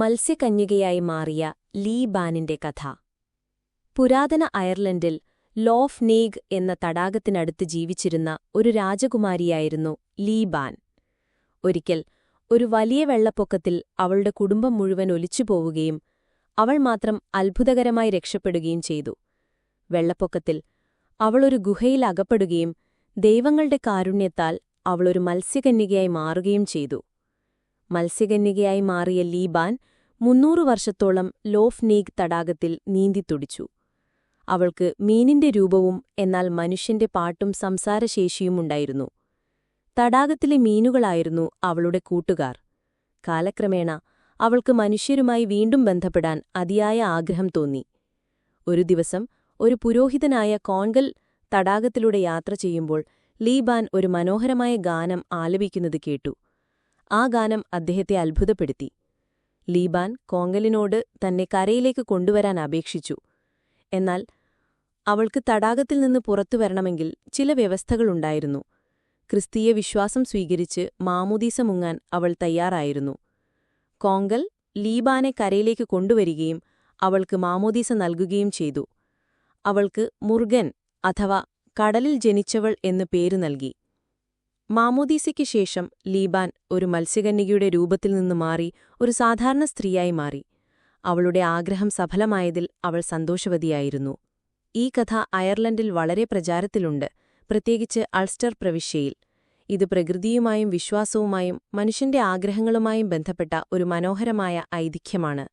മത്സ്യകന്യകയായി മാറിയ ലീ ബാനിന്റെ കഥ. പുരാതന അയർലൻഡിൽ ലോഫ് നേഗ് എന്ന തടാകത്തിനടുത്ത് ജീവിച്ചിരുന്ന ഒരു രാജകുമാരിയായിരുന്നു ലീ ബാൻ. ഒരിക്കൽ ഒരു വലിയ വെള്ളപ്പൊക്കത്തിൽ അവളുടെ കുടുംബം മുഴുവൻ ഒലിച്ചുപോവുകയും അവൾ മാത്രം അത്ഭുതകരമായി രക്ഷപ്പെടുകയും ചെയ്തു. വെള്ളപ്പൊക്കത്തിൽ അവളൊരു ഗുഹയിൽ അകപ്പെടുകയും ദൈവങ്ങളുടെ കാരുണ്യത്താൽ അവളൊരു മത്സ്യകന്യകയായി മാറുകയും ചെയ്തു. മത്സ്യകന്യകയായി മാറിയ ലീബാൻ മുന്നൂറ് വർഷത്തോളം ലോഫ് നീഗ് തടാകത്തിൽ നീന്തിത്തുടിച്ചു അവൾക്ക് മീനിന്റെ രൂപവും എന്നാൽ മനുഷ്യന്റെ പാട്ടും സംസാരശേഷിയുമുണ്ടായിരുന്നു തടാകത്തിലെ മീനുകളായിരുന്നു അവളുടെ കൂട്ടുകാർ. കാലക്രമേണ അവൾക്ക് മനുഷ്യരുമായി വീണ്ടും ബന്ധപ്പെടാൻ അതിയായ ആഗ്രഹം തോന്നി. ഒരു ദിവസം ഒരു പുരോഹിതനായ കോൺഗൽ തടാകത്തിലൂടെ യാത്ര ചെയ്യുമ്പോൾ ലീബാൻ ഒരു മനോഹരമായ ഗാനം ആലപിക്കുന്നത് കേട്ടു. ആ ഗാനം അദ്ദേഹത്തെ അത്ഭുതപ്പെടുത്തി. ലീബാൻ കോങ്കലിനോട് തന്നെ കരയിലേക്ക് കൊണ്ടുവരാൻ അപേക്ഷിച്ചു. എന്നാൽ അവൾക്ക് തടാകത്തിൽ നിന്ന് പുറത്തു വരണമെങ്കിൽ ചില വ്യവസ്ഥകളുണ്ടായിരുന്നു ക്രിസ്തീയ വിശ്വാസം സ്വീകരിച്ച് മാമുദീസ മുങ്ങാൻ അവൾ തയ്യാറായിരുന്നു. കോങ്കൽ ലീബാനെ കരയിലേക്ക് കൊണ്ടുവരികയും അവൾക്ക് മാമോദീസ നൽകുകയും ചെയ്തു. അവൾക്ക് മുർഗൻ അഥവാ കടലിൽ ജനിച്ചവൾ എന്നു പേരു നൽകി. മാമോദീസയ്ക്ക് ശേഷം ലീബാൻ ഒരു മത്സ്യകന്യകയുടെ രൂപത്തിൽ നിന്ന് മാറി ഒരു സാധാരണ സ്ത്രീയായി മാറി. അവളുടെ ആഗ്രഹം സഫലമായതിൽ അവൾ സന്തോഷവതിയായിരുന്നു. ഈ കഥ അയർലൻഡിൽ വളരെ പ്രചാരത്തിലുണ്ട് പ്രത്യേകിച്ച് അൾസ്റ്റർ പ്രവിശ്യയിൽ. ഇത് പ്രകൃതിയുമായും വിശ്വാസവുമായും മനുഷ്യന്റെ ആഗ്രഹങ്ങളുമായും ബന്ധപ്പെട്ട ഒരു മനോഹരമായ ഐതിഹ്യമാണ്.